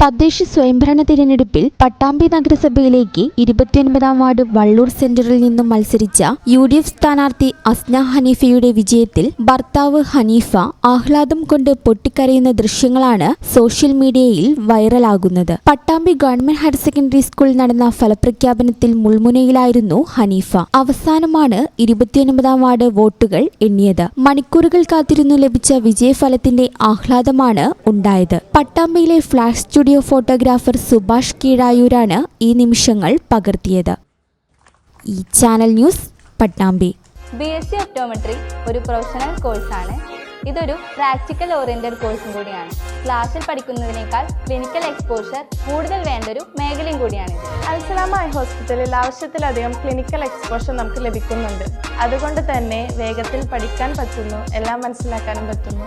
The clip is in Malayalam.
തദ്ദേശ സ്വയംഭരണ തിരഞ്ഞെടുപ്പിൽ പട്ടാമ്പി നഗരസഭയിലേക്ക് ഇരുപത്തിയൊൻപതാം വാർഡ് വള്ളൂർ സെന്ററിൽ നിന്നും മത്സരിച്ച യു ഡി എഫ് സ്ഥാനാർത്ഥി അസ്ന ഹനീഫയുടെ വിജയത്തിൽ ഭർത്താവ് ഹനീഫ ആഹ്ലാദം കൊണ്ട് പൊട്ടിക്കരയുന്ന ദൃശ്യങ്ങളാണ് സോഷ്യൽ മീഡിയയിൽ വൈറലാകുന്നത്. പട്ടാമ്പി ഗവൺമെന്റ് ഹയർ സെക്കൻഡറി സ്കൂളിൽ നടന്ന ഫലപ്രഖ്യാപനത്തിൽ മുൾമുനയിലായിരുന്നു ഹനീഫ. അവസാനമാണ് ഇരുപത്തിയൊൻപതാം വാർഡ് വോട്ടുകൾ എണ്ണിയത്. മണിക്കൂറുകൾ കാത്തിരുന്നു ലഭിച്ച വിജയഫലത്തിന്റെ ആഹ്ലാദമാണ് ഉണ്ടായത്. പട്ടാമ്പിയിലെ ഫ്ലാഷ് സ്റ്റുഡിയോ ഫോട്ടോഗ്രാഫർ സുഭാഷ് കീഴായൂരാണ് ഈ നിമിഷങ്ങൾ പകർത്തിയത്. ഈ channel news Pattambi. B S C optometry ഒരു പ്രൊഫഷണൽ കോഴ്സാണ് ഇതൊരു പ്രാക്ടിക്കൽ ഓറിയന്റഡ് കോഴ്സും കൂടിയാണ്. ക്ലാസ്സിൽ പഠിക്കുന്നതിനേക്കാൾ ക്ലിനിക്കൽ എക്സ്പോഷർ കൂടുതൽ വേണ്ട ഒരു മേഖലയും കൂടിയാണ് അൽസലാമ ഐ ഹോസ്പിറ്റലിൽ ആവശ്യത്തിലധികം ക്ലിനിക്കൽ എക്സ്പോഷർ നമുക്ക് ലഭിക്കുന്നുണ്ട്. അതുകൊണ്ട് തന്നെ വേഗത്തിൽ പഠിക്കാൻ പറ്റുന്നു എല്ലാം മനസ്സിലാക്കാനും പറ്റുന്നു.